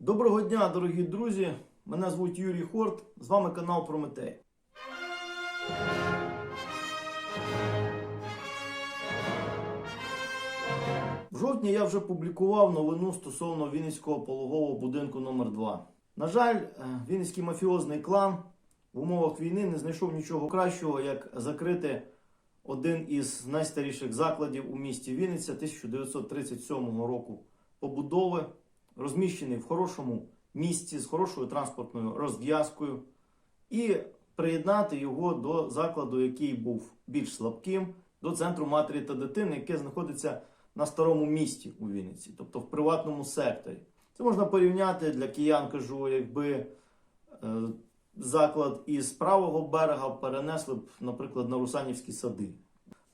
Доброго дня, дорогі друзі! Мене звуть Юрій Хорт, з вами канал Прометей. В жовтні я вже публікував новину стосовно Вінницького пологового будинку номер 2 На жаль, е, Вінницький мафіозний клан в умовах війни не знайшов нічого кращого, як закрити один із найстаріших закладів у місті Вінниця 1937 року побудови, розміщений в хорошому місці з хорошою транспортною розв'язкою, і приєднати його до закладу, який був більш слабким, до центру матері та дитини, яке знаходиться на старому місті у Вінниці, тобто в приватному секторі. Це можна порівняти для киян, кажу, якби е, заклад із правого берега перенесли б, наприклад, на Русанівські сади.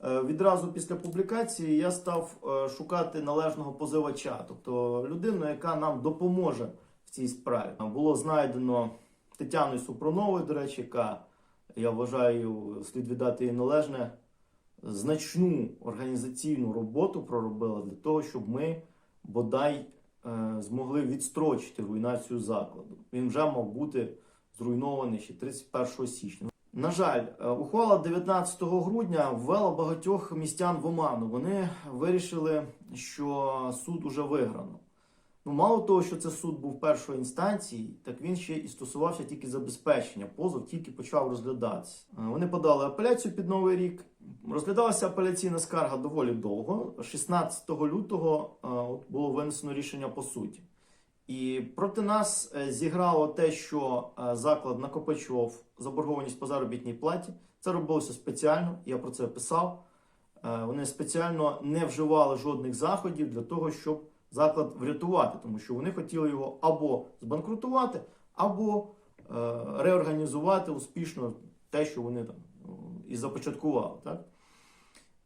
Е, Відразу після публікації я став е, шукати належного позивача, тобто людину, яка нам допоможе в цій справі. Було знайдено Тетяною Супроновою, до речі, яка я вважаю, слід віддати їй належне, значну організаційну роботу проробила для того, щоб ми бодай е, змогли відстрочити руйнацію закладу. Він вже мав бути зруйнований ще 31 січня. На жаль, е, ухвала 19 грудня ввела багатьох містян в оману. Вони вирішили, що суд уже виграно. Ну, мало того, що це суд був першої інстанції, так він ще і стосувався тільки забезпечення. Позов тільки почав розглядатися. Е, Вони подали апеляцію під новий рік. Розглядалася апеляційна скарга доволі довго. 16 лютого е, було винесено рішення по суті. І проти нас е, зіграло те, що е, заклад накопичував заборгованість по заробітній платі. Це робилося спеціально, я про це писав. Е, Вони спеціально не вживали жодних заходів для того, щоб заклад врятувати, тому що вони хотіли його або збанкрутувати, або реорганізувати успішно те, що вони там і започаткували. Так?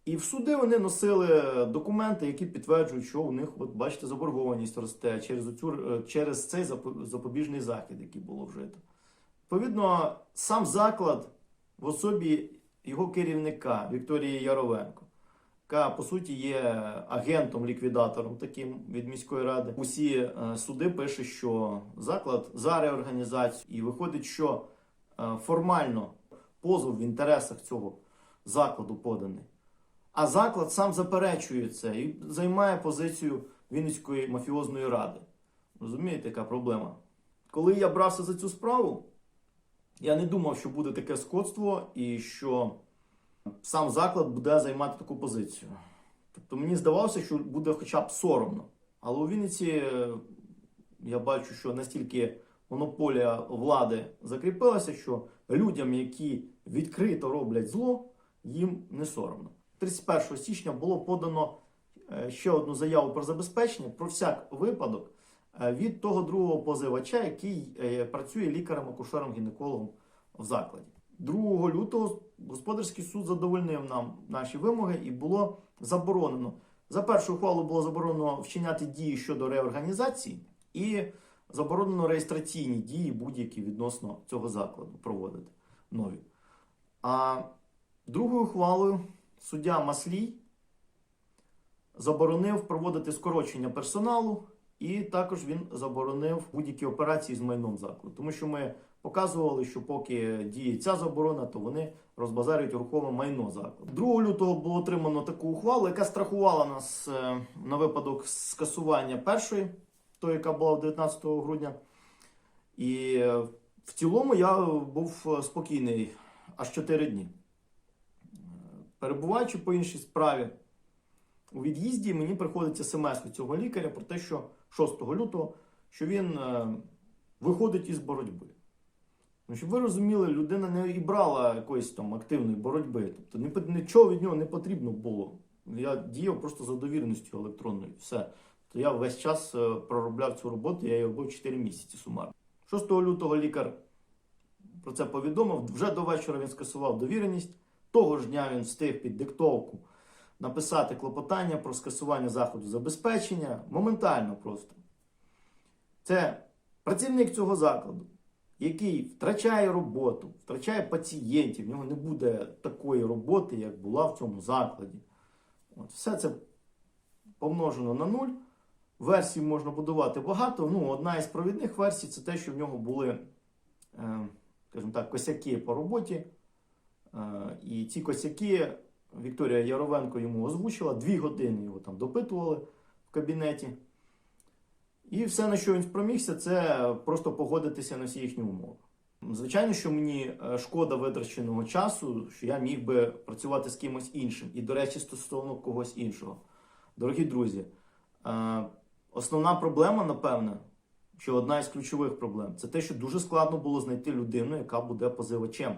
І в суди вони носили документи, які підтверджують, що у них, от бачите, заборгованість росте через, оцю, е, через цей запобіжний захід, який було вжито. Відповідно, сам заклад в особі його керівника Вікторії Яровенко, яка по суті є агентом-ліквідатором таким від міської ради. Усі е, суди пишуть, що заклад за реорганізацію, і виходить, що е, формально позов в інтересах цього закладу поданий. А заклад сам заперечує це і займає позицію Вінницької мафіозної ради. Розумієте, яка проблема? Коли я брався за цю справу, я не думав, що буде таке скотство і що сам заклад буде займати таку позицію. Тобто мені здавалося, що буде хоча б соромно. Але у Вінниці е, я бачу, що настільки монополія влади закріпилася, що людям, які відкрито роблять зло, їм не соромно. 31 січня було подано е, ще одну заяву про забезпечення про всяк випадок е, від того другого позивача, який е, працює лікарем, акушером, гінекологом в закладі. 2 лютого господарський суд задовольнив нам наші вимоги і було заборонено. За першу ухвалу було заборонено вчиняти дії щодо реорганізації і заборонено реєстраційні дії будь-які відносно цього закладу проводити нові. А другою ухвалою суддя Маслій заборонив проводити скорочення персоналу, і також він заборонив будь-які операції з майном закладу. Тому що ми показували, що поки діє ця заборона, то вони розбазарюють рухоме майно закладу. 2 лютого було отримано таку ухвалу, яка страхувала нас е, на випадок скасування першої, тої, яка була 19 грудня. І е, в цілому я був спокійний аж 4 дні. Перебуваючи по іншій справі у від'їзді, мені приходить смс від цього лікаря про те, що 6 лютого що він е, виходить із боротьби. Ну, щоб ви розуміли, людина не і брала якоїсь там активної боротьби. Тобто ні- нічого від нього не потрібно було. Я діяв просто за довіреністю електронною. Все. То я весь час е, проробляв цю роботу, я її робив 4 місяці сумарно. 6 лютого лікар про це повідомив. Вже до вечора він скасував довіреність. Того ж дня він встиг під диктовку написати клопотання про скасування заходу забезпечення. Моментально просто. Це працівник цього закладу, який втрачає роботу, втрачає пацієнтів, в нього не буде такої роботи, як була в цьому закладі. От, все це помножено на нуль. версій можна будувати багато. Ну, одна із провідних версій це те, що в нього були, е, скажімо так, косяки по роботі. Е, і ці косяки Вікторія Яровенко йому озвучила, дві години його там допитували в кабінеті. І все, на що він спромігся, це просто погодитися на всі їхні умови. Звичайно, що мені е, шкода витраченого часу, що я міг би працювати з кимось іншим. І, до речі, стосовно когось іншого. Дорогі друзі, е, основна проблема, напевне, що одна із ключових проблем, це те, що дуже складно було знайти людину, яка буде позивачем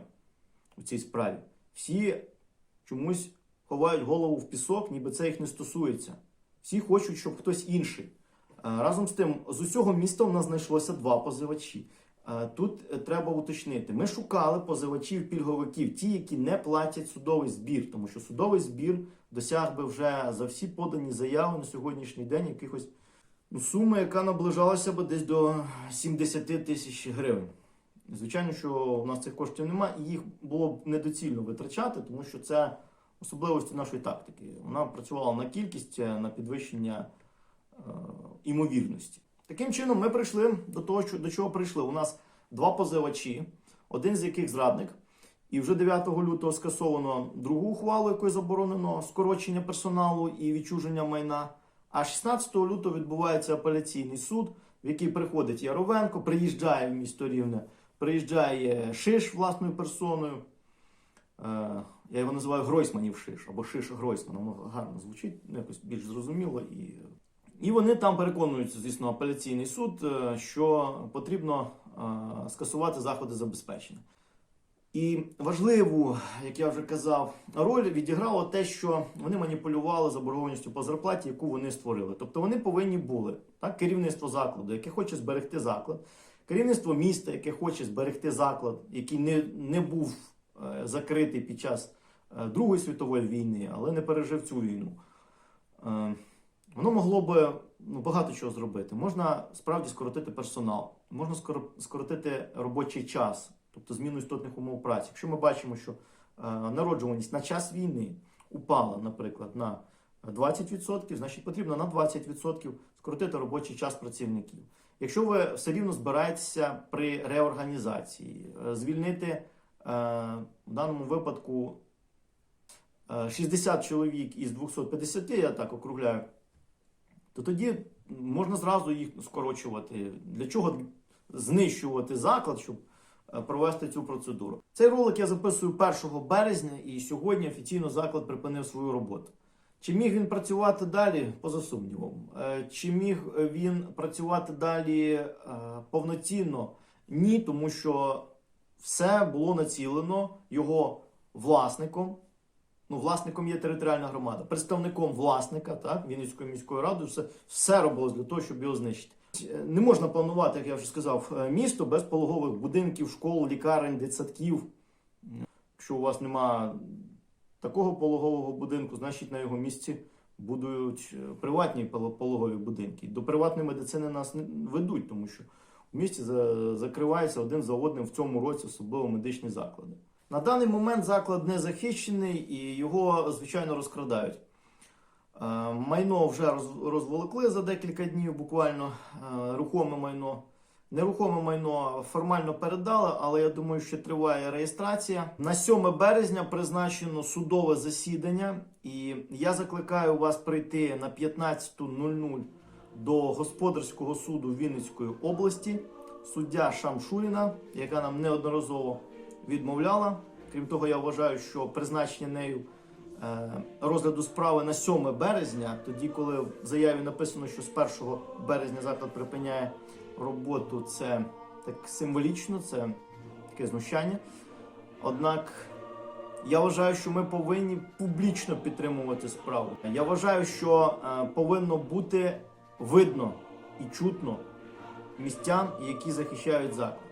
у цій справі. Всі чомусь ховають голову в пісок, ніби це їх не стосується. Всі хочуть, щоб хтось інший. Е, Разом з тим, з усього міста у нас знайшлося два позивачі. Е, Тут е, треба уточнити: ми шукали позивачів пільговиків, ті, які не платять судовий збір, тому що судовий збір досяг би вже за всі подані заяви на сьогоднішній день якихось ну, суми, яка наближалася би десь до 70 тисяч гривень. Звичайно, що у нас цих коштів немає, і їх було б недоцільно витрачати, тому що це особливості нашої тактики. Вона працювала на кількість, е, на підвищення е, імовірності. Таким чином, ми прийшли до того, що, до чого прийшли. У нас два позивачі, один з яких зрадник. І вже 9 лютого скасовано другу ухвалу, якою заборонено скорочення персоналу і відчуження майна. А 16 лютого відбувається апеляційний суд, в який приходить Яровенко, приїжджає в місто Рівне, приїжджає Шиш власною персоною. Е, Я його називаю Гройсманів Шиш або Шиш Гройсман. Воно гарно звучить, ну, якось більш зрозуміло. І, і вони там переконуються, звісно, апеляційний суд, е, що потрібно е, скасувати заходи забезпечення. І важливу, як я вже казав, роль відіграло те, що вони маніпулювали заборгованістю по зарплаті, яку вони створили. Тобто вони повинні були так, керівництво закладу, яке хоче зберегти заклад, керівництво міста, яке хоче зберегти заклад, який не, не був е, закритий під час е, Другої світової війни, але не пережив цю війну. Е, Воно могло би ну, багато чого зробити. Можна справді скоротити персонал, можна скоро- скоротити робочий час, тобто зміну істотних умов праці. Якщо ми бачимо, що народжуваність на час війни упала, наприклад, на 20%, значить потрібно на 20% скоротити робочий час працівників. Якщо ви все рівно збираєтеся при реорганізації, е, звільнити е, в даному випадку е, 60 чоловік із 250, я так округляю, то тоді можна зразу їх скорочувати. Для чого знищувати заклад, щоб е, провести цю процедуру? Цей ролик я записую 1 березня, і сьогодні офіційно заклад припинив свою роботу. Чи міг він працювати далі? Поза сумнівом. Е, Чи міг він працювати далі е, повноцінно? Ні, тому що все було націлено його власником. Ну, власником є територіальна громада, представником власника, так, Вінницької міської ради, все, все робилось для того, щоб його знищити. Е, Не можна планувати, як я вже сказав, місто без пологових будинків, школ, лікарень, дитсадків. Якщо у вас нема такого пологового будинку, значить на його місці будують е, приватні пол- пологові будинки. До приватної медицини нас не ведуть, тому що в місті за- закриваються один за одним в цьому році, особливо медичні заклади. На даний момент заклад не захищений і його, звичайно, розкрадають. Е, Майно вже роз- розволокли за декілька днів, буквально е, рухоме майно. Нерухоме майно формально передали, але я думаю, що триває реєстрація. На 7 березня призначено судове засідання, і я закликаю вас прийти на 15.00 до господарського суду Вінницької області. Суддя Шамшуріна, яка нам неодноразово відмовляла. Крім того, я вважаю, що призначення нею розгляду справи на 7 березня, тоді, коли в заяві написано, що з 1 березня заклад припиняє роботу, це так символічно, це таке знущання. Однак я вважаю, що ми повинні публічно підтримувати справу. Я вважаю, що е, повинно бути видно і чутно містян, які захищають заклад.